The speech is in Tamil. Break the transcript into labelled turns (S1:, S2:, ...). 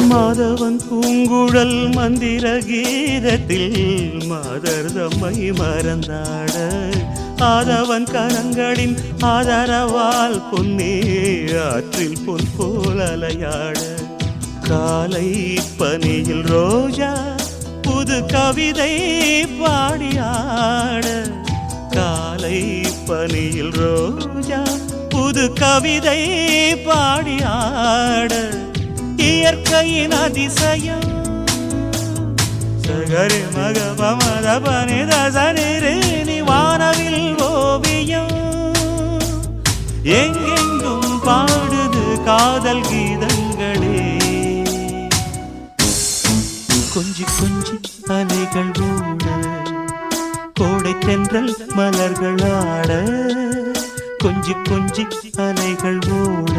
S1: மாதவன் பூங்குழல் மந்திர கீதத்தில் மாதர் தம்மை மறந்தாட. ஆதவன் கரங்களின் ஆதரவால் பொன்னே ஆற்றில் பொன் போல் அலையாட. காலை பனியில் ரோஜா புது கவிதை பாடியாட. காலை பனியில் ரோஜா புது கவிதை பாடியாட. இயற்கையின் அதிசயம். சகரி மக பமத வானவில் ஓவியம். எங்கெங்கும் பாடுது காதல் கீதங்களே. கொஞ்சி கொஞ்சி அலைகள் ஓட கோடை தென்றல் மலர்கள் ஆட கொஞ்சி கொஞ்சி அலைகள் ஓட